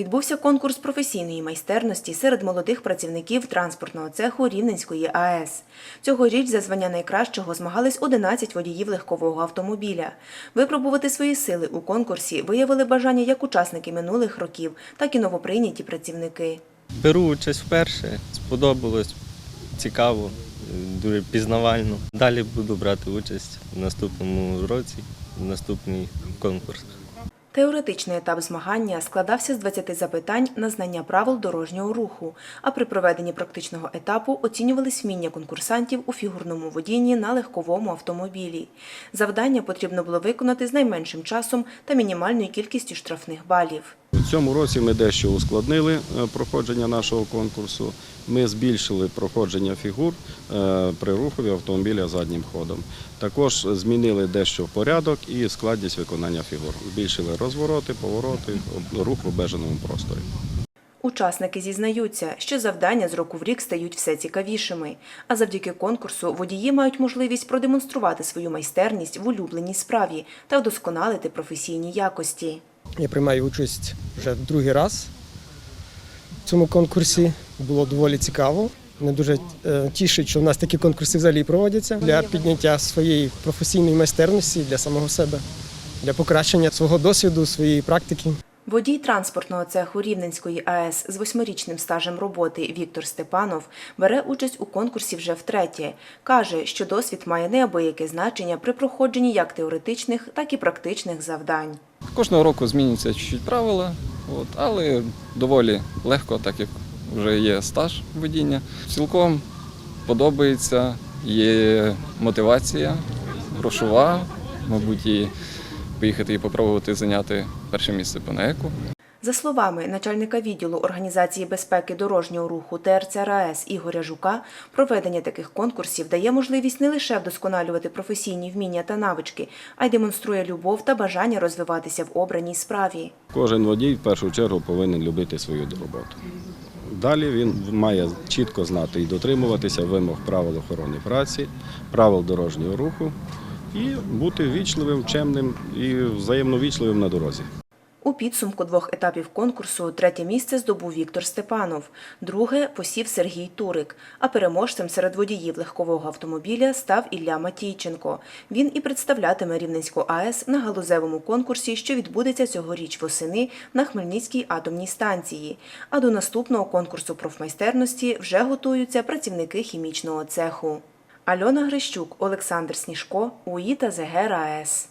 Відбувся конкурс професійної майстерності серед молодих працівників транспортного цеху Рівненської АЕС. Цьогоріч за звання найкращого змагались 11 водіїв легкового автомобіля. Випробувати свої сили у конкурсі виявили бажання як учасники минулих років, так і новоприйняті працівники. Беру участь вперше, сподобалось, цікаво, дуже пізнавально. Далі буду брати участь в наступному році, в наступних конкурсах. Теоретичний етап змагання складався з 20 запитань на знання правил дорожнього руху, а при проведенні практичного етапу оцінювались вміння конкурсантів у фігурному водінні на легковому автомобілі. Завдання потрібно було виконати з найменшим часом та мінімальною кількістю штрафних балів. У цьому році ми дещо ускладнили е, проходження нашого конкурсу. Ми збільшили проходження фігур е, при рухові автомобіля заднім ходом. Також змінили дещо порядок і складність виконання фігур. Збільшили розвороти, повороти, рух в обмеженому просторі. Учасники зізнаються, що завдання з року в рік стають все цікавішими. А завдяки конкурсу водії мають можливість продемонструвати свою майстерність в улюбленій справі та вдосконалити професійні якості. Я приймаю участь вже другий раз в цьому конкурсі. Було доволі цікаво. Мене дуже е, тішить, що в нас такі конкурси взагалі проводяться для підняття своєї професійної майстерності для самого себе, для покращення свого досвіду, своєї практики. Водій транспортного цеху Рівненської АЕС з восьмирічним стажем роботи Віктор Степанов бере участь у конкурсі вже втретє. Каже, що досвід має неабияке значення при проходженні як теоретичних, так і практичних завдань. Кожного року змінюються чуть-чуть правила, от, але доволі легко, так як вже є стаж водіння. Цілком подобається, є мотивація, грошова, мабуть, і поїхати і попробувати зайняти перше місце по НЕКу. За словами начальника відділу організації безпеки дорожнього руху ТРЦ РаЕС Ігоря Жука, проведення таких конкурсів дає можливість не лише вдосконалювати професійні вміння та навички, а й демонструє любов та бажання розвиватися в обраній справі. Кожен водій в першу чергу повинен любити свою роботу. Далі він має чітко знати і дотримуватися вимог правил охорони праці, правил дорожнього руху і бути вічливим, чемним і взаємно вічливим на дорозі. У підсумку двох етапів конкурсу третє місце здобув Віктор Степанов, друге посів Сергій Турик, а переможцем серед водіїв легкового автомобіля став Ілля Матійченко. Він і представлятиме Рівненську АЕС на галузевому конкурсі, що відбудеться цьогоріч восени на Хмельницькій атомній станції. А до наступного конкурсу профмайстерності вже готуються працівники хімічного цеху. Альона Грищук, Олександр Сніжко, УІ та ЗГ РаЕС.